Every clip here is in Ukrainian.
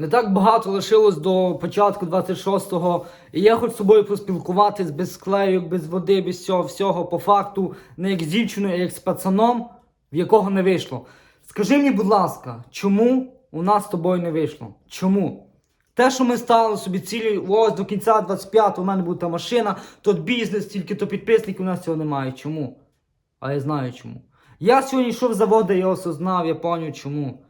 Не так багато лишилось до початку 26-го. І я хочу з собою поспілкуватись без склейок, без води, без цього всього, по факту, не як з дівчиною, а як з пацаном, в якого не вийшло. Скажи мені, будь ласка, чому у нас з тобою не вийшло? Чому? Те, що ми ставили собі цілі, ось до кінця 25-го у мене буде та машина, тот бізнес, тільки то підписників, у нас цього немає. Чому? А я знаю чому. Я сьогодні йшов в заводи, я осознав, я поняв чому.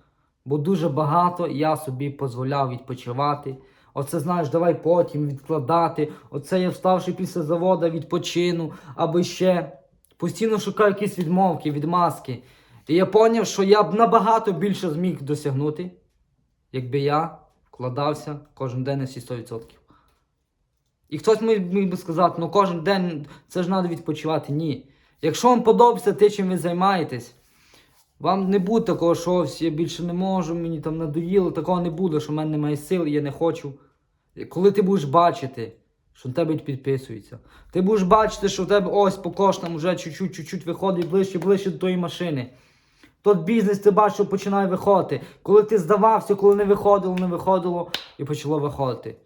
Бо дуже багато я собі дозволяв відпочивати. Оце знаєш, давай потім відкладати. Оце я вставши після заводу, відпочину, або ще постійно шукаю якісь відмовки, відмазки. І я поняв, що я б набагато більше зміг досягнути, якби я вкладався кожен день на всі 100%. І хтось міг би сказати, ну кожен день це ж треба відпочивати. Ні. Якщо вам подобається те, чим ви займаєтесь, вам не буде такого, що ось я більше не можу, мені там надоїло, такого не буде, що в мене немає сил, я не хочу. Коли ти будеш бачити, що на тебе підписуються, ти будеш бачити, що в тебе ось по коштам вже чуть-чуть, чуть-чуть виходить ближче, ближче до тої машини. Тот бізнес ти бачиш, що починає виходити. Коли ти здавався, коли не виходило, не виходило і почало виходити.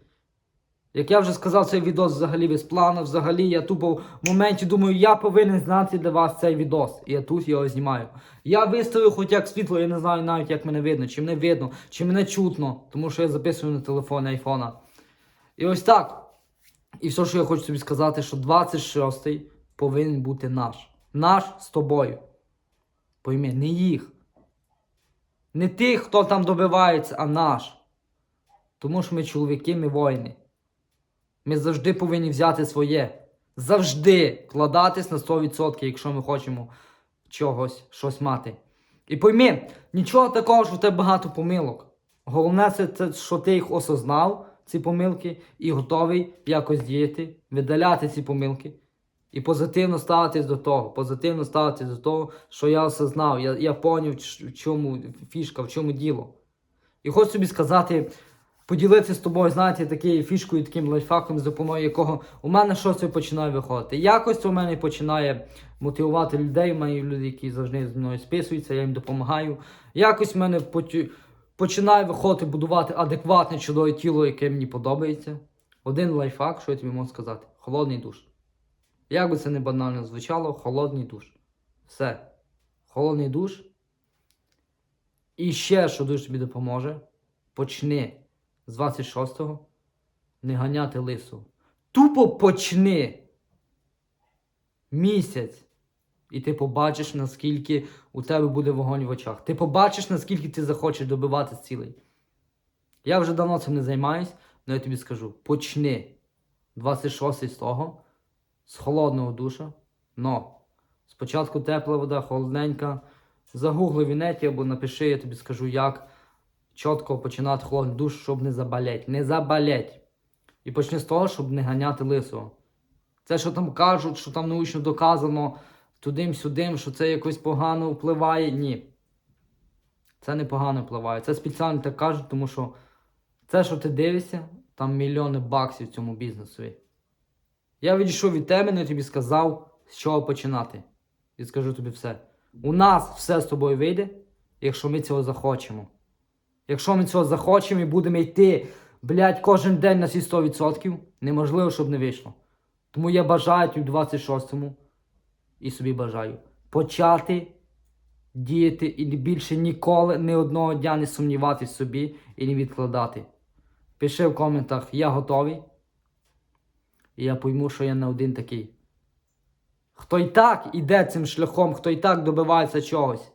Як я вже сказав, цей відос взагалі без плану. Взагалі я тупо в моменті думаю, я повинен знати для вас цей відос. І я тут його знімаю. Я виставив хоч як світло, я не знаю навіть як мене видно, чи мене видно, чи мене чутно, тому що я записую на телефон айфона. І ось так. І все, що я хочу собі сказати, що 26-й повинен бути наш. Наш з тобою. Пойми, не їх. Не тих, хто там добивається, а наш. Тому що ми чоловіки, ми воїни. Ми завжди повинні взяти своє. Завжди вкладатись на 100%, якщо ми хочемо чогось, щось мати. І пойми, нічого такого, що в тебе багато помилок. Головне, це, це що ти їх осознав, ці помилки, і готовий якось діяти, видаляти ці помилки. І позитивно ставитись до того. Позитивно ставитись до того, що я осознав, я, я поняв, в чому фішка, в чому діло. І хочу собі сказати, поділитися з тобою, знаєте, такою фішкою, таким лайфхаком, з допомогою якого у мене щось починає виходити. Якось у мене починає мотивувати людей. У мене люди, які завжди зі мною списуються, я їм допомагаю. Якось в мене починає виходити будувати адекватне чудове тіло, яке мені подобається. Один лайфхак, що я тобі можу сказати: холодний душ. Як би це не банально звучало, холодний душ. Все. Холодний душ. І ще, що дуже тобі допоможе, почни з 26-го не ганяти лису. Тупо почни місяць. І ти побачиш, наскільки у тебе буде вогонь в очах. Ти побачиш, наскільки ти захочеш добивати цілей. Я вже давно цим не займаюсь, але я тобі скажу: почни 26 з того, з холодного душа. Но спочатку тепла вода, холодненька. Загугли в інеті або напиши, я тобі скажу, як чітко починати холодний душ, щоб не заболеть. Не заболеть. І почни з того, щоб не ганяти лисого. Це, що там кажуть, що там научно доказано тудим-сюдим, що це якось погано впливає. Ні. Це не погано впливає. Це спеціально так кажуть, тому що це, що ти дивишся, там мільйони баксів цьому бізнесові. Я відійшов від тебе, не тобі сказав, з чого починати. І скажу тобі все. У нас все з тобою вийде, якщо ми цього захочемо. Якщо ми цього захочемо і будемо йти, блядь, кожен день на всі 100%, неможливо, щоб не вийшло. Тому я бажаю тобі 26-му і собі бажаю почати діяти і більше ніколи ні одного дня не сумніватись в собі і не відкладати. Пиши в коментах, я готовий. І я пойму, що я не один такий. Хто і так іде цим шляхом, хто і так добивається чогось.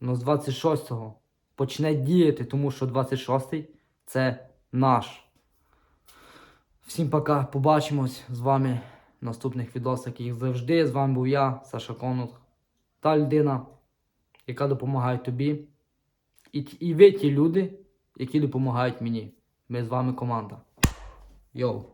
Ну з 26-го почне діяти, тому що 26-й це наш. Всім пока, побачимось з вами в наступних відосах, як завжди. З вами був я, Саша Конут. Та людина, яка допомагає тобі. І, і ви ті люди, які допомагають мені. Ми з вами команда. Йоу.